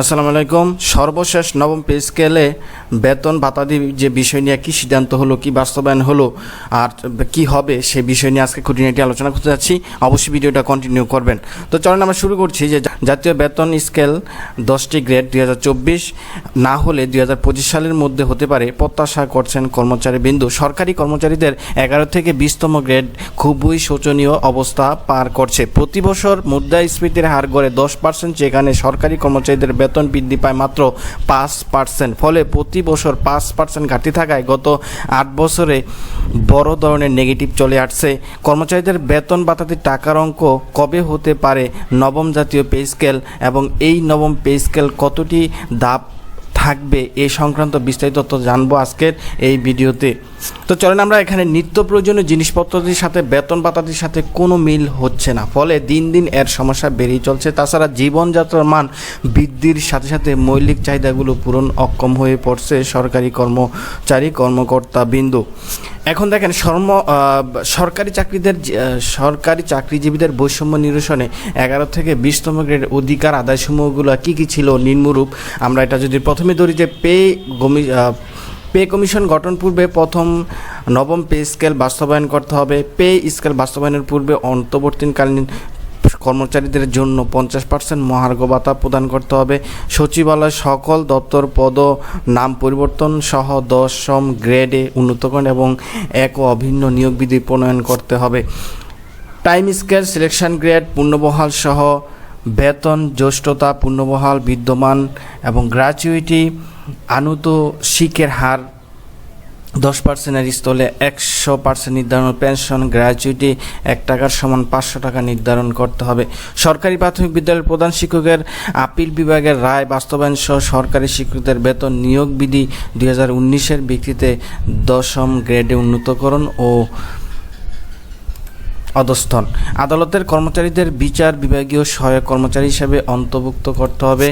আসসালামু আলাইকুম। সর্বশেষ নবম পে স্কেলে বেতন ভাতাদি যে বিষয় নিয়ে কী সিদ্ধান্ত হলো, কি বাস্তবায়ন হলো, আর কি হবে সে বিষয় নিয়ে আজকে খুঁটিনাটি আলোচনা করতে যাচ্ছি। অবশ্যই ভিডিওটা কন্টিনিউ করবেন। তো চলেন আমরা শুরু করছি যে জাতীয় বেতন স্কেল দশটি গ্রেড দুই হাজার চব্বিশ না হলে দুই হাজার পঁচিশ সালের মধ্যে হতে পারে প্রত্যাশা করছেন কর্মচারী বিন্দু। সরকারি কর্মচারীদের এগারো থেকে বিশতম গ্রেড খুবই শোচনীয় অবস্থা পার করছে। প্রতি বছর মুদ্রাস্ফীতির হার গড়ে দশ পার্সেন্ট যেখানে সরকারি কর্মচারীদের বেতন বৃদ্ধি পায় মাত্র পাঁচ পার্সেন্ট ফলে প্রতি বছর পাঁচ পার্সেন্ট ঘাটতি থাকায় গত আট বছরে বড় ধরনের নেগেটিভ চলে আসছে। কর্মচারীদের বেতন বাতাতে টাকার অঙ্ক কবে হতে পারে? নবম জাতীয় পে স্কেল এবং এই নবম পে স্কেল কতটি ধাপ থাকবে এ সংক্রান্ত বিস্তারিত তথ্য জানব আজকের এই ভিডিওতে। তো চলেন আমরা এখানে নিত্য প্রয়োজনীয় জিনিসপত্রটির সাথে, বেতন পাতাটির সাথে কোনো মিল হচ্ছে না। ফলে দিন দিন এর সমস্যা বেড়েই চলছে। তাছাড়া জীবনযাত্রার মান বৃদ্ধির সাথে সাথে মৌলিক চাহিদাগুলো পূরণ অক্ষম হয়ে পড়ছে সরকারি কর্মচারী কর্মকর্তা বিন্দু এখন দেখেন সর্ম সরকারি চাকরিদের সরকারি চাকরিজীবীদের বৈষম্য নিরসনে এগারো থেকে বিশতম গ্রেড অধিকার আদায়সমূহগুলো কী কী ছিল নিম্নরূপ? আমরা এটা যদি প্রথমে ধরি যে পে গমি পে কমিশন গঠন পূর্বে প্রথম নবম পে স্কেল বাস্তবায়ন করতে হবে। পে স্কেল বাস্তবায়নের পূর্বে অন্তর্বর্তীকালীন কর্মচারীদের জন্য পঞ্চাশ পার্সেন্ট মহার্ঘ ভাতা প্রদান করতে হবে। সচিবালয় সকল দপ্তর পদ, নাম পরিবর্তন সহ দশম গ্রেডে উন্নতকরণ এবং এক অভিন্ন নিয়োগ বিধি প্রণয়ন করতে হবে। টাইম স্কেল, সিলেকশন গ্রেড, পূর্ণবহাল সহ বেতন, জ্যেষ্ঠতা পূর্ণবহাল, বিদ্যমান এবং গ্র্যাচুইটি আনুত শিখের হার দশ পার্সেন্টের স্থলে একশো পার্সেন্ট নির্ধারণ পেনশন গ্র্যাচুইটি এক টাকার সমান পাঁচশো টাকা নির্ধারণ করতে হবে। সরকারি প্রাথমিক বিদ্যালয়ের প্রধান শিক্ষকের আপিল বিভাগের রায় বাস্তবায়ন সহ সরকারি শিক্ষকদের বেতন নিয়োগ বিধি দুই হাজার উনিশের ভিত্তিতে দশম গ্রেডে উন্নতকরণ ও অধস্থন। আদালতের কর্মচারীদের বিচার বিভাগীয় সহায়ক কর্মচারী হিসেবে অন্তর্ভুক্ত করতে হবে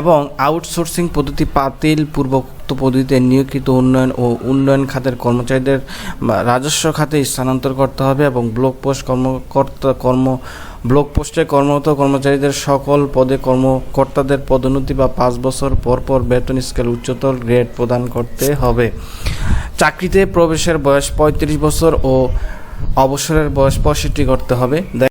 এবং আউটসোর্সিং পদ্ধতি বাতিল পূর্বোক্ত পদ্ধতিতে নিয়োগকৃত উন্নয়ন ও উন্নয়ন খাতের কর্মচারীদের রাজস্ব খাতে স্থানান্তর করতে হবে এবং ব্লক পোস্ট কর্মকর্তা কর্ম, ব্লক পোস্টে কর্মরত কর্মচারীদের সকল পদে কর্মকর্তাদের পদোন্নতি বা পাঁচ বছর পর পর বেতন স্কেল উচ্চতর গ্রেড প্রদান করতে হবে। চাকরিতে প্রবেশের বয়স পঁয়ত্রিশ বছর ও অবসরের বয়স পঁয়ষট্টি করতে হবে।